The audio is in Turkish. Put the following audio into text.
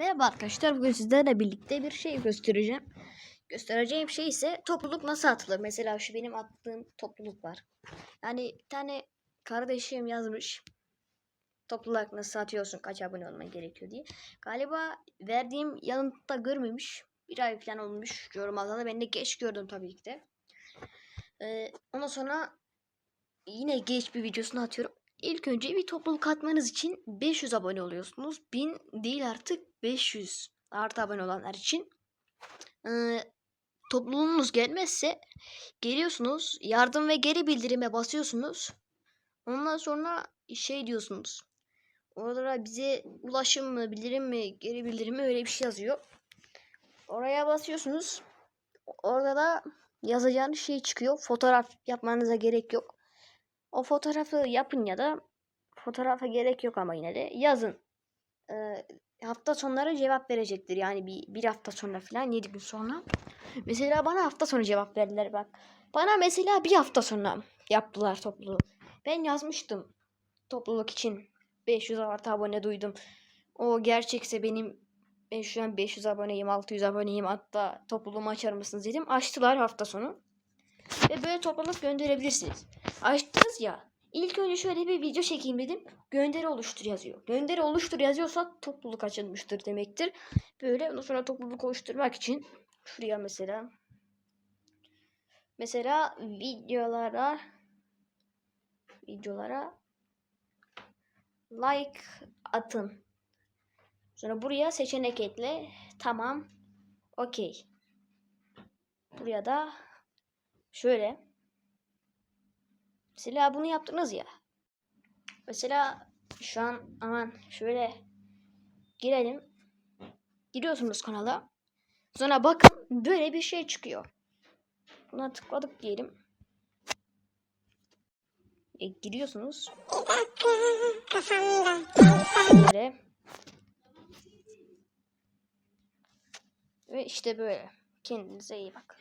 Merhaba arkadaşlar. Bugün sizlerle birlikte bir şey göstereceğim. Göstereceğim şey ise topluluk nasıl atılır. Mesela şu benim attığım topluluk var. Yani bir tane kardeşim yazmış. Topluluk nasıl atıyorsun? Kaç abone olman gerekiyor diye. Galiba verdiğim yanıtta görmemiş. Bir ay falan olmuş yorum azaldı. Ben de geç gördüm tabii ki de. Ee, ondan sonra yine geç bir videosunu atıyorum. İlk önce bir topluluk atmanız için 500 abone oluyorsunuz. 1000 değil artık 500 artı abone olanlar için. Ee, topluluğunuz gelmezse geliyorsunuz yardım ve geri bildirime basıyorsunuz. Ondan sonra şey diyorsunuz. Orada bize ulaşım mı, bildirim mi, geri bildirim mi öyle bir şey yazıyor. Oraya basıyorsunuz. Orada da yazacağınız şey çıkıyor. Fotoğraf yapmanıza gerek yok. O fotoğrafı yapın ya da fotoğrafa gerek yok ama yine de yazın. Ee, hafta sonları cevap verecektir. Yani bir, bir hafta sonra falan 7 gün sonra. Mesela bana hafta sonu cevap verdiler bak. Bana mesela bir hafta sonra yaptılar topluluğu. Ben yazmıştım topluluk için 500 artı abone duydum. O gerçekse benim ben şu an 500 aboneyim 600 aboneyim hatta topluluğumu açar mısınız dedim. Açtılar hafta sonu. Ve böyle topluluk gönderebilirsiniz. Açtınız ya. İlk önce şöyle bir video çekeyim dedim. Gönderi oluştur yazıyor. Gönderi oluştur yazıyorsa topluluk açılmıştır demektir. Böyle ondan sonra topluluk oluşturmak için şuraya mesela mesela videolara videolara like atın. Sonra buraya seçenek ekle. Tamam. Okey. Buraya da şöyle Mesela bunu yaptınız ya. Mesela şu an aman şöyle girelim. Giriyorsunuz kanala. Sonra bakın böyle bir şey çıkıyor. Buna tıkladık diyelim. E, giriyorsunuz. Böyle. Ve işte böyle. Kendinize iyi bakın.